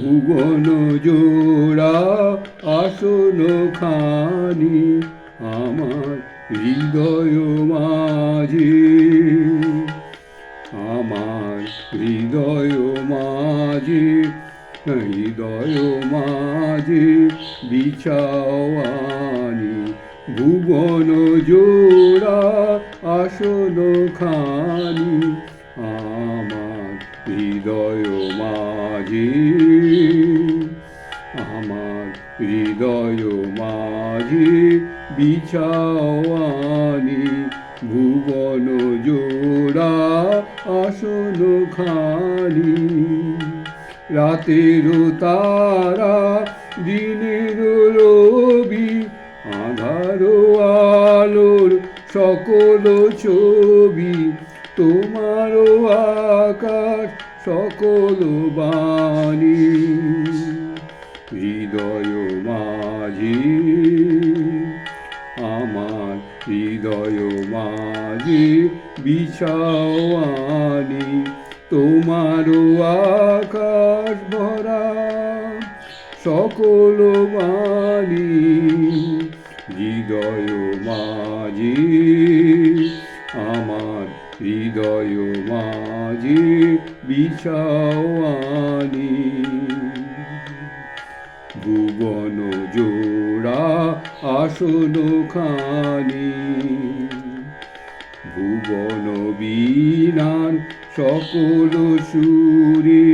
ভুবন জোড়া আসন খানি আমার হৃদয় মাঝে। আমার হৃদয় মাঝে হৃদয় মাঝে বিছাওয়ানি ভুবন জোড়া আসন খানি হৃদয় মাঝে বিছাওয়ানি, ভুবন জোড়া আসন খানি। রাতের তারা দিনের রবি, আধার আলোর সকল ছবি। তোমার আকাশ সকল বাণী। হৃদয় আমার হৃদয় মাঝে বিছাওয়ানি তোমার আকাশ ভরা, সকল বাণী হৃদয় মাঝে, আমার হৃদয় মাঝে বিছাওয়ানি ভুবন জোড়া আসন খানি। ভুবন বীণার সকল সুরে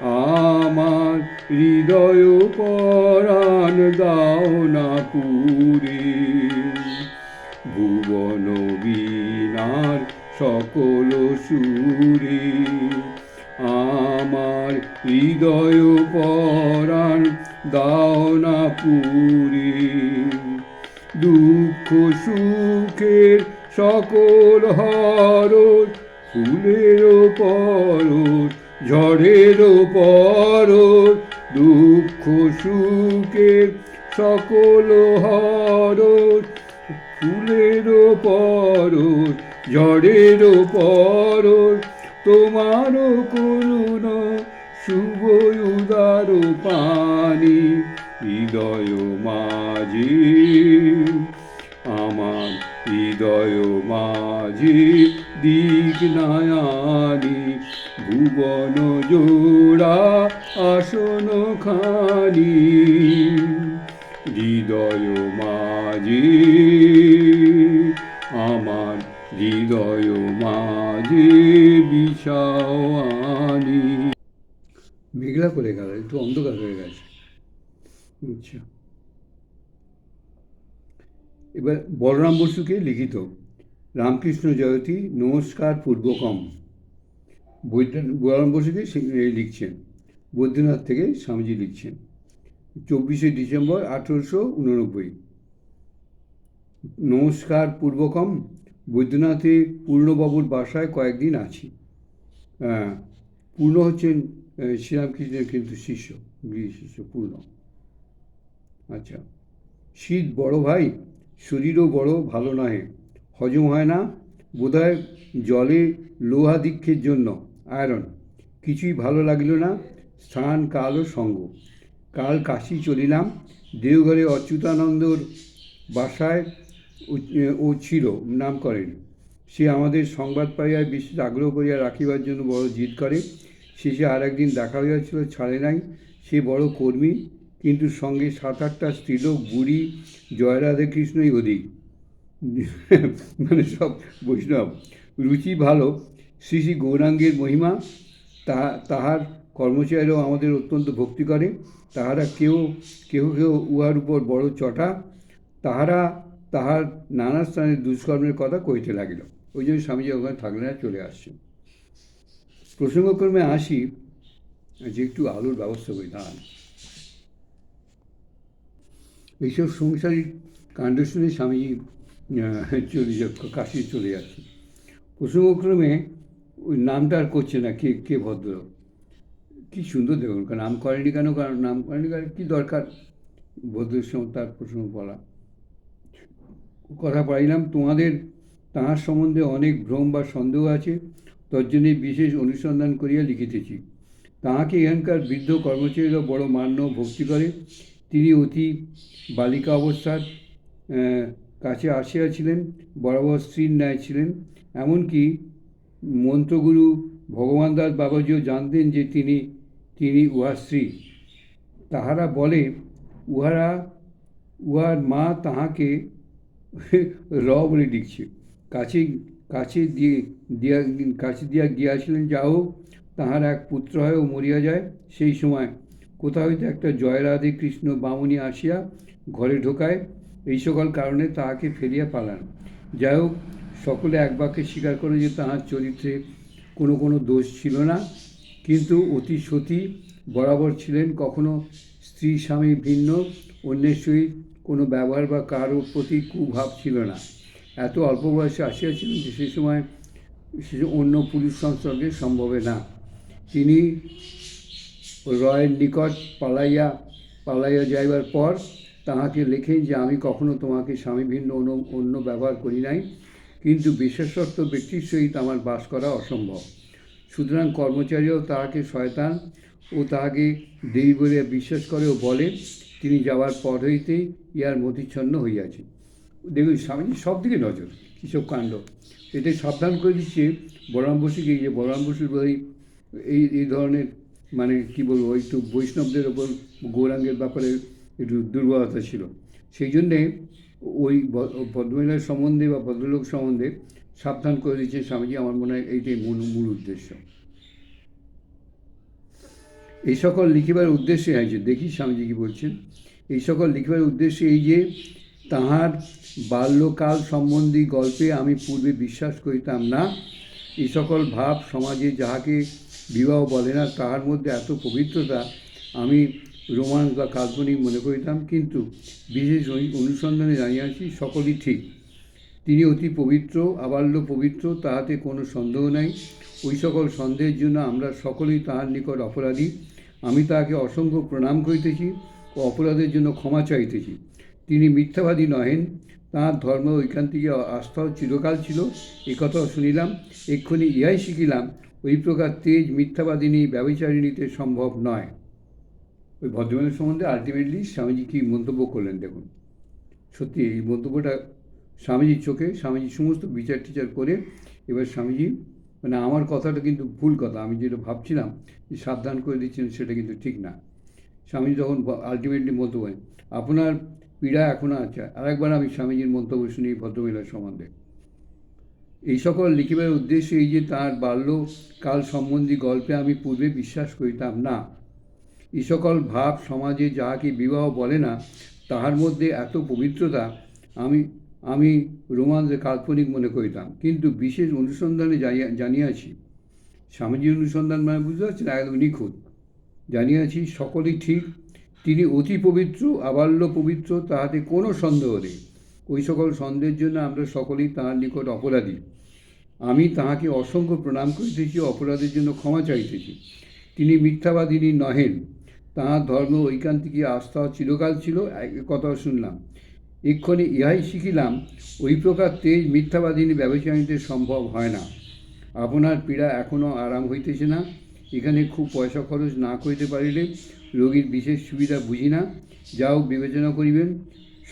আমার হৃদয় পরাণ দাও না পুরে। ভুবন বীণার সকল সুরে আমার হৃদয় পরাণ দাও না পুরে। দুঃখ সুখের সকল হরত, ফুলের পরত, ঝড়ের পরত। দুঃখ সুখের সকল হরত, ফুলের পরত, ঝড়ের পরত। তোমার করুণ শুভ উদার পানি হৃদয় মাঝি আমার হৃদয় মাঝি দিক নায়ানি, ভুবন জোড়া আসন খানি। হৃদয় মাঝি আমার হৃদয় মাঝে বিছাওয়ানি। মেঘলা করে গেল একটু অন্ধকার হয়ে গেছে। আচ্ছা। এবার বলরাম বসুকে লিখিত রামকৃষ্ণ জয়তী নমস্কার পূর্বকম। বৈদ্য- বলরাম বসুকে লিখছেন। বৈদ্যনাথ থেকে স্বামীজি লিখছেন। চব্বিশে ডিসেম্বর আঠেরোশো উননব্বই। নমস্কার পূর্বকম বৈদ্যনাথে পূর্ণবাবুর বাসায় কয়েকদিন আছি। হ্যাঁ, পূর্ণ হচ্ছেন শ্রীরামকৃষ্ণের কিন্তু শিষ্য গৃহ শিষ্য পূর্ণ আচ্ছা শীত বড় ভাই শরীরও বড় ভালো নহে হজম হয় না বোধহয় জলে লোহা দীক্ষের জন্য আয়রন কিছুই ভালো লাগল না স্থান কাল ও সঙ্গ কাল কাশি চলিলাম দেওঘরে অচ্যুতানন্দর বাসায় ও- ছিল নাম করেন সে আমাদের সংবাদ পাইয়া বিশেষ আগ্রহ করিয়া রাখিবার জন্য বড় জিদ করে শেষে আর একদিন দেখা হইয়াছিল ছাড়ে নাই, সে বড় কর্মী, কিন্তু সঙ্গে সাত আটটা স্ত্রীলোক, বুড়ি, জয়রাধে কৃষ্ণই অধিক। মানে সব বৈষ্ণব। রুচি ভালো, শ্রী শ্রী গৌরাঙ্গের মহিমা, তা, তাহার কর্মচারীরাও আমাদের অত্যন্ত ভক্তি করে। তাহারা কেউ, কেহ কেউ উহার উপর বড় চটা, তাহারা তাহার নানা স্থানে দুষ্কর্মের কথা কইতে লাগিল। ওই জন্য স্বামীজি ওখানে থাকলে না চলে আসছে প্রসঙ্গক্রমে আসি যে একটু আলোর ব্যবস্থা করি, দাঁড়ান। এইসব সংসারী কাণ্ড শুনে স্বামীজি চলে যা কাশি চলে যাচ্ছে। প্রসঙ্গক্রমে ওই নামটা আর করছে না কে কে ভদ্র কি সুন্দর দেখুন, কারণ নাম করেনি কেন, কারণ নাম করেনি কারণ কী দরকার? ভদ্রের সঙ্গে তার প্রসঙ্গ বলা। কথা পাইলাম, তোমাদের, তাহার সম্বন্ধে অনেক ভ্রম বা সন্দেহ আছে। তজ্জন্যে বিশেষ অনুসন্ধান করিয়া লিখিতেছি। তাহাকে এখানকার বৃদ্ধ কর্মচারীরা বড় মান্য ভক্তি করে। তিনি অতি বালিকা অবস্থার কাছে আসিয়াছিলেন, বরাবর স্ত্রীর ন্যায় ছিলেন। এমনকি মন্ত্রগুরু ভগবান দাস বাবাজিও জানতেন যে তিনি তিনি উহার স্ত্রী। তাহারা বলে, উহারা, উহার মা তাহাকে র বলে ডিকছে। কাছে কাছে দিয়ে, দিয়া কাছে দিয়া গিয়াছিলেন যা হোক তাহার এক পুত্র হয় ও মরিয়া যায়। সেই সময় কোথা হইতে একটা জয়রাধে কৃষ্ণ বামুনি আসিয়া ঘরে ঢোকায়। এই সকল কারণে তাহাকে ফেরিয়া পালান। যাই হোক সকলে এক বাক্যে স্বীকার করে যে তাহার চরিত্রে কোনো কোনো দোষ ছিল না। কিন্তু অতি সতী বরাবর ছিলেন, কখনো স্ত্রী, স্বামী ভিন্ন, অন্যের সহিত কোনো ব্যবহার বা কারোর প্রতি কুভাব ছিল না। এত অল্প বয়সে আসিয়াছিলেন যে সে সময় সে অন্য পুলিশ সংসর্গে সম্ভবে না। তিনি রয়ের নিকট পালাইয়া পালাইয়া যাইবার পর তাহাকে লেখেন যে, আমি কখনো তোমাকে স্বামী ভিন্ন অন্য অন্য ব্যবহার করি নাই, কিন্তু বিশেষত্ব ব্যক্তির সহিত আমার বাস করা অসম্ভব। সুতরাং কর্মচারীও তাহাকে শয়তান ও তাহাকে দেবী বলিয়া বিশ্বাস করে ও বলে, তিনি যাওয়ার পর হইতেই ইহার মতিচ্ছন্ন হইয়াছে। দেখুন, স্বামীজি সব দিকে নজর কীসব কাণ্ড। এটাই সাবধান করে দিচ্ছে বলরাম বসুকে যে বলরাম বসুর বই এই এই ধরনের মানে কি বলব, একটু বৈষ্ণবদের ওপর গৌরাঙ্গের ব্যাপারে একটু দুর্বলতা ছিল। সেই জন্যে ওই ভদ্রমহিলার সম্বন্ধে বা ভদ্রলোক সম্বন্ধে সাবধান করে দিচ্ছে স্বামীজি, আমার মনে হয় এইটাই মূল মূল উদ্দেশ্য। এই সকল লিখিবার উদ্দেশ্যে আছে দেখি স্বামীজি কি বলছেন, এই সকল লিখিবার উদ্দেশ্যে এই যে তাহার বাল্যকাল সম্বন্ধী গল্পে আমি পূর্বে বিশ্বাস করিতাম না। এই সকল ভাব সমাজে যাহাকে বিবাহ বলে না, তাহার মধ্যে এত পবিত্রতা আমি রোমান্স বা কাল্পনিক মনে করিতাম। কিন্তু বিশেষ অনুসন্ধানে জানিয়াছি সকলই ঠিক। তিনি অতি পবিত্র, আবাল্য পবিত্র, তাহাতে কোনো সন্দেহ নাই। ওই সকল সন্দেহের জন্য আমরা সকলেই তাহার নিকট অপরাধী। আমি তাহাকে অসংখ্য প্রণাম করিতেছি ও অপরাধের জন্য ক্ষমা চাইতেছি তিনি মিথ্যাবাদী নহেন। তাঁর ধর্ম ঐকান্তিকে আস্থাও চিরকাল ছিল, এ কথাও শুনিলাম, এক্ষুনি ইহাই শিখিলাম, ওই প্রকার তেজ মিথ্যাবাদিনী ব্যবচারিণীতে সম্ভব নয়। ওই ভদ্রমের সম্বন্ধে আলটিমেটলি স্বামীজি কী মন্তব্য করলেন দেখুন। সত্যি, এই মন্তব্যটা স্বামীজির চোখে, স্বামীজি সমস্ত বিচার টিচার করে এবার স্বামীজি মানে আমার কথাটা কিন্তু ভুল কথা, আমি যেটা ভাবছিলাম যে সাবধান করে দিচ্ছেন সেটা কিন্তু ঠিক না। স্বামীজি যখন আলটিমেটলি মন্তব্য আপনার পীড়া এখনও আছে আরেকবার আমি স্বামীজির মন্তব্য শুনি ভদ্রমহিলার সম্বন্ধে। এই সকল লিখিবার উদ্দেশ্য এই যে তার বাল্যকাল সম্বন্ধী গল্পে আমি পূর্বে বিশ্বাস করিতাম না। এই সকল ভাব সমাজে যাহাকে বিবাহ বলে না, তাহার মধ্যে এত পবিত্রতা আমি আমি রোমান্সে কাল্পনিক মনে করিতাম। কিন্তু বিশেষ অনুসন্ধানে জানিয়া- জানিয়াছি, স্বামীজির অনুসন্ধান মানে বুঝতে পারছেন, একদম নিখুঁত। জানিয়াছি সকলেই ঠিক তিনি অতি পবিত্র, আবাল্য পবিত্র, তাহাতে কোনো সন্দেহ নেই। ওই সকল সন্দেহের জন্য আমরা সকলেই তাহার নিকট অপরাধী। আমি তাহাকে অসংখ্য প্রণাম করিতেছি, অপরাধের জন্য ক্ষমা চাইতেছি তিনি মিথ্যাবাদিনী নহেন। তাহার ধর্ম ঐকান্তিকী আস্থা চিরকাল ছিল এক কথাও শুনলাম। এক্ষণে ইহাই শিখিলাম, ওই প্রকার তেজ মিথ্যাবাদিনী ব্যবসায়ীতে সম্ভব হয় না। আপনার পীড়া এখনও আরাম হইতেছে না। এখানে খুব পয়সা খরচ না করিতে পারিলে রোগীর বিশেষ সুবিধা বুঝি না যাও বিবেচনা করিবেন,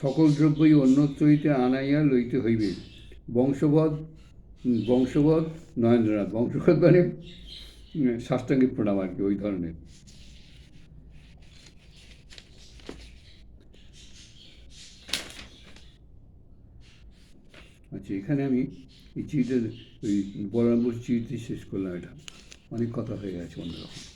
সকল দ্রব্যই অন্যত্র হইতে আনাইয়া লইতে হইবে। বংশবধ বংশবধ নরেন্দ্রনাথ, বংশবধ মানে সাষ্টাঙ্গিক প্রণাম আর কি, ওই ধরনের। আচ্ছা এখানে আমি এই চিঠিটা, ওই বলরামপুর চিঠি শেষ করলাম এটা। অনেক কথা হয়ে গেছে অন্যরকম